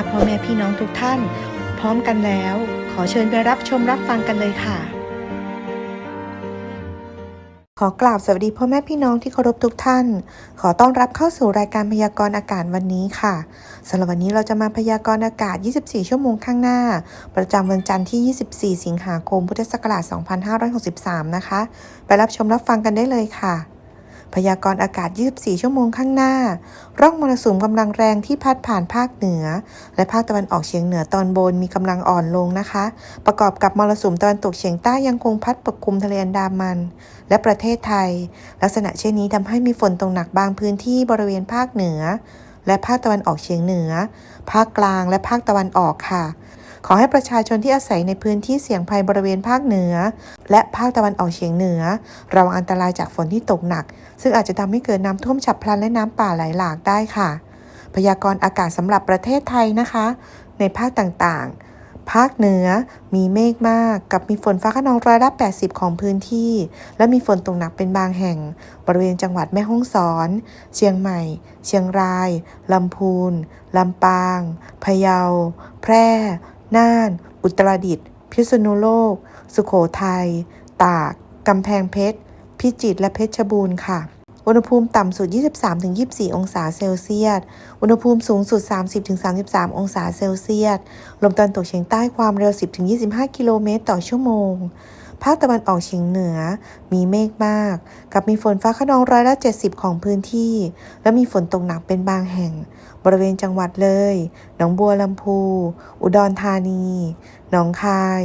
ถ้าพ่อแม่พี่น้องทุกท่าน พร้อมกันแล้ว ขอเชิญไปรับชมรับฟังกันเลยค่ะ ขอกราบสวัสดีพ่อแม่พี่น้องที่เคารพทุกท่าน ขอต้อนรับเข้าสู่รายการพยากรณ์อากาศวันนี้ค่ะสำหรับวันนี้เราจะมาพยากรณ์อากาศ 24 ชั่วโมงข้างหน้า ประจำวันจันทร์ที่ 24 สิงหาคม พุทธศักราช 2563 นะคะ ไปรับชมรับฟังกันได้เลยค่ะ พยากรณ์อากาศ 24 ชั่วโมงข้างหน้า ร่องมรสุมกำลังแรงที่พัดผ่านภาคเหนือ และภาคตะวันออกเฉียงเหนือตอนบนมีกำลังอ่อนลงนะคะ ประกอบกับมรสุมตะวันตกเฉียงใต้ยังคงพัดปกคลุมทะเลอันดามัน และประเทศไทย ลักษณะเช่นนี้ทำให้มีฝนตกหนักบางพื้นที่บริเวณภาคเหนือ และภาคตะวันออกเฉียงเหนือ ภาคกลางและภาคตะวันออกค่ะ ขอให้ประชาชนที่อาศัยในพื้นที่เสี่ยงภัยบริเวณภาคเหนือ และภาคตะวันออกเฉียงเหนือ ระวังอันตรายจากฝนที่ตกหนัก ซึ่งอาจจะทำให้เกิดน้ำท่วมฉับพลันและน้ำป่าไหลหลากได้ค่ะ พยากรณ์อากาศสำหรับประเทศไทยนะคะ ในภาคต่างๆภาคเหนือมีเมฆมากกับมีฝนฟ้าขนองร้อยละ80 ของพื้นที่ และมีฝนตกหนักเป็นบางแห่ง บริเวณจังหวัดแม่ฮ่องสอน เชียงใหม่ เชียงราย ลำพูน ลำปาง พะเยา แพร่ น่าน อุตรดิตถ์ พิษณุโลก สุโขทัย ตาก กำแพงเพชร พิจิตร และเพชรบูรณ์ค่ะ อุณหภูมิต่ำสุด 23-24 องศาเซลเซียส อุณหภูมิสูงสุด 30-33 องศาเซลเซียส ลมตะวันตกเฉียงใต้ความเร็ว 10-25 กิโลเมตรต่อชั่วโมงภาคตะวันออกเฉียงเหนือ มีเมฆมาก กับมีฝนฟ้าขนองร้อยละ 70 ของพื้นที่ และมีฝนตกหนักเป็นบางแห่งบริเวณจังหวัดเลย หนองบัวลำพู อุดรธานี หนองคาย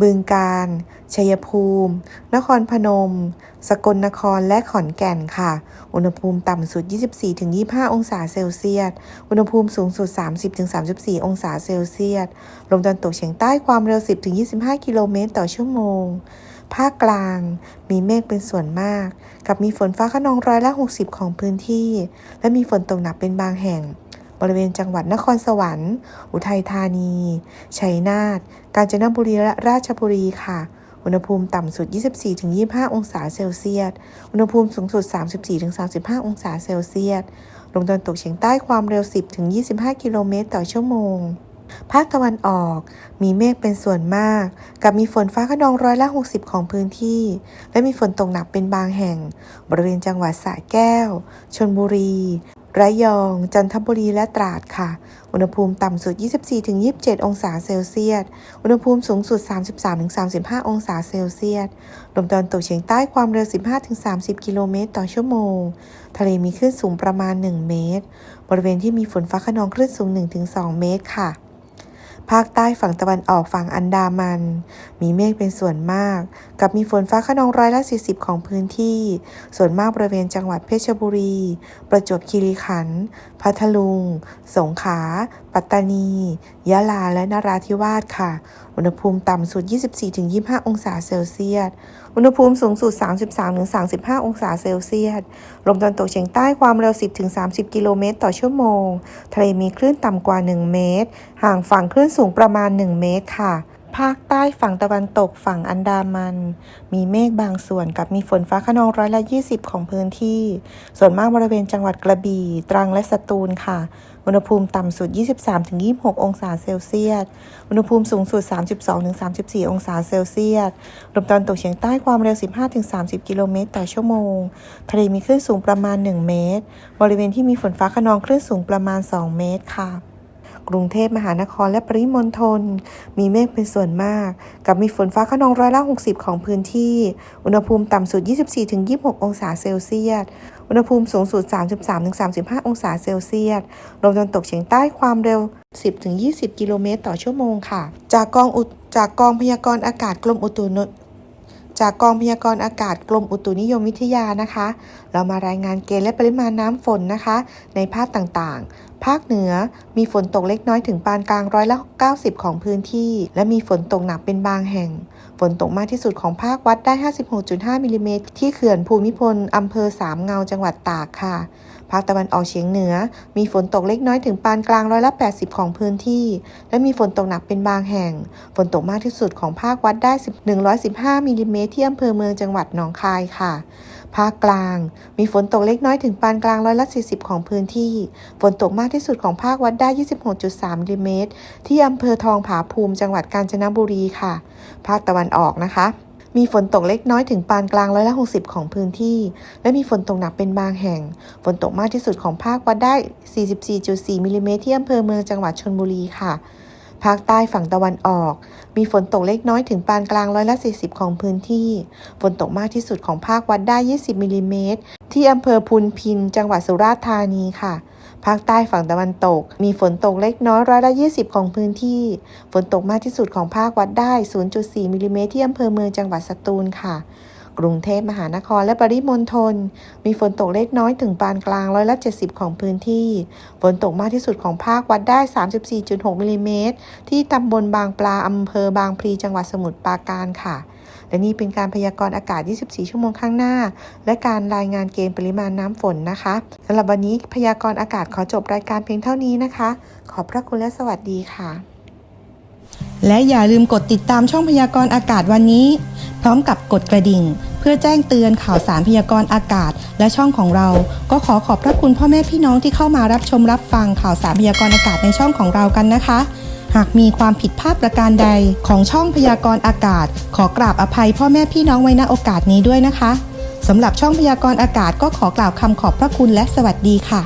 บึงกาฬ ชัยภูมิ นครพนม สกลนคร และขอนแก่นค่ะ อุณหภูมิต่ำสุด 24-25 องศาเซลเซียส อุณหภูมิสูงสุด 30-34 องศาเซลเซียส ลมตะวันตกเฉียงใต้ความเร็ว 10-25 กิโลเมตรต่อชั่วโมงภาคกลางมีเมฆเป็นส่วนมาก กับมีฝนฟ้าขนองร้อยละ 60 ของพื้นที่ และมีฝนตกหนักเป็นบางแห่ง บริเวณจังหวัดนครสวรรค์ อุทัยธานี ชัยนาท กาญจนบุรีและราชบุรีค่ะ อุณหภูมิต่ำสุด 24-25 องศาเซลเซียส อุณหภูมิสูงสุด 34-35 องศาเซลเซียส ลมตะวันตกเฉียงใต้ความเร็ว 10-25 กิโลเมตรต่อชั่วโมงภาคตะวันออก มีเมฆเป็นส่วนมาก กับมีฝนฟ้าขนองร้อยละ 60 ของพื้นที่ และมีฝนตกหนักเป็นบางแห่ง บริเวณจังหวัดสระแก้วชลบุรี ระยอง จันทบุรีและตราดค่ะ อุณหภูมิต่ำสุด 24-27 องศาเซลเซียส อุณหภูมิสูงสุด 33-35 องศาเซลเซียส ลมตะวันตกเฉียงใต้ความเร็ว 15-30 กิโลเมตรต่อชั่วโมง ทะเลมีคลื่นสูงประมาณ 1 เมตร บริเวณที่มีฝนฟ้าขนองคลื่นสูง 1-2 เมตรค่ะ ภาคใต้ฝั่งตะวันออกฝั่งอันดามัน มีเมฆเป็นส่วนมาก กับมีฝนฟ้าขนองร้อยละ 40 ของพื้นที่ ส่วนมากบริเวณจังหวัดเพชรบุรี ประจวบคีรีขันธ์พัทลุง สงขลาปัตตานี ยะลาและนราธิวาสค่ะ อุณหภูมิต่ำสุด 24-25 องศาเซลเซียส อุณหภูมิสูงสุด 33-35 องศาเซลเซียส ลมตะวันตกเฉียงใต้ความเร็ว 10-30 กิโลเมตรต่อชั่วโมง ทะเลมีคลื่นต่ำกว่า 1 เมตร ห่างฝั่งคลื่นสูงประมาณ 1 เมตรค่ะ ภาคใต้ฝั่งตะวันตกฝั่งอันดามัน มีเมฆบางส่วนกับมีฝนฟ้าขนองร้อยละ 20 ของพื้นที่ ส่วนมากบริเวณจังหวัดกระบี่ ตรังและสตูลค่ะ อุณหภูมิต่ำสุด 23-26 องศาเซลเซียส อุณหภูมิสูงสุด 32-34 องศาเซลเซียส ลมตะวันตกเฉียงใต้ความเร็ว 15-30 กิโลเมตรต่อชั่วโมง ทะเลมีคลื่นสูงประมาณ 1 เมตร บริเวณที่มีฝนฟ้าขนองคลื่นสูงประมาณ 2 เมตรค่ะ กรุงเทพมหานครและปริมณฑลมีเมฆเป็นส่วนมาก กับมีฝนฟ้าขนองร้อยละ 60 ของพื้นที่ อุณหภูมิต่ำสุด 24-26 องศาเซลเซียสอุณหภูมิสูงสุด 33-35 องศาเซลเซียสลมตะวันตกเฉียงใต้ความเร็ว 10-20 กิโลเมตรต่อชั่วโมงค่ะ จากกองอุจากกองพยากรณ์อากาศกรมอุตุน จากกองพยากรณ์อากาศกรมอุตุนิยมวิทยานะคะ เรามารายงานเกณฑ์และปริมาณน้ำฝนนะคะ ในภาคต่างๆ ภาคเหนือมีฝนตกเล็กน้อยถึงปานกลางร้อยละ 90 ของพื้นที่ และมีฝนตกหนักเป็นบางแห่ง ฝนตกมากที่สุดของภาควัดได้ 56.5มิลลิเมตรที่เขื่อนภูมิพลอำเภอสามเงาจังหวัดตากค่ะ ภาคตะวันออกเฉียงเหนือ มีฝนตกเล็กน้อยถึงปานกลางร้อยละ 80 ของพื้นที่ และมีฝนตกหนักเป็นบางแห่ง ฝนตกมากที่สุดของภาควัดได้ 115มิลลิเมตรที่อำเภอเมืองจังหวัดหนองคายค่ะ ภาคกลาง มีฝนตกเล็กน้อยถึงปานกลางร้อยละ 40 ของพื้นที่ ฝนตกมากที่สุดของภาควัดได้ 26.3มิลลิเมตรที่อำเภอทองผาภูมิจังหวัดกาญจนบุรีค่ะ ภาคตะวันออกนะคะ มีฝนตกเล็กน้อยถึงปานกลางร้อยละ60 ของพื้นที่ และมีฝนตกหนักเป็นบางแห่ง ฝนตกมากที่สุดของภาควัดได้ 44.4 มิลลิเมตรที่อำเภอเมืองจังหวัดชลบุรีค่ะ ภาคใต้ฝั่งตะวันออก มีฝนตกเล็กน้อยถึงปานกลางร้อยละ 40 ของพื้นที่ ฝนตกมากที่สุดของภาควัดได้ 20 มิลลิเมตรที่อำเภอพุนพิน จังหวัดสุราษฎร์ธานีค่ะ ภาคใต้ฝั่งตะวันตก มีฝนตกเล็กน้อยร้อยละ 20 ของพื้นที่ ฝนตกมากที่สุดของภาควัดได้ 0.4มิลลิเมตรที่อำเภอเมืองจังหวัดสตูลค่ะ กรุงเทพมหานครและปริมณฑลมีฝนตกเล็กน้อยถึงปานกลางร้อยละ70 ของพื้นที่ ฝนตกมากที่สุดของภาควัดได้ 34.6มิลลิเมตรที่ตำบลบางปลาอำเภอบางพลีจังหวัดสมุทรปราการค่ะ และนี่เป็นการพยากรณ์อากาศ 24 ชั่วโมงข้างหน้า และการรายงานเกณฑ์ปริมาณน้ำฝนนะคะสำหรับวันนี้พยากรณ์อากาศขอจบรายการเพียงเท่านี้นะคะ ขอบพระคุณและสวัสดีค่ะ และอย่าลืมกดติดตามช่องพยากรณ์อากาศวันนี้ พร้อมกับกดกระดิ่ง เพื่อแจ้งเตือนข่าวสารพยากรณ์อากาศ และช่องของเรา ก็ขอขอบพระคุณพ่อแม่พี่น้องที่เข้ามารับชมรับฟังข่าวสารพยากรณ์อากาศในช่องของเรากันนะคะ หากมีความผิดพลาดประการใดของช่องพยากรณ์อากาศ ขอกราบอภัยพ่อแม่พี่น้องไว้ณโอกาสนี้ด้วยนะคะสำหรับช่องพยากรณ์อากาศก็ขอกล่าวคำขอบพระคุณและสวัสดีค่ะ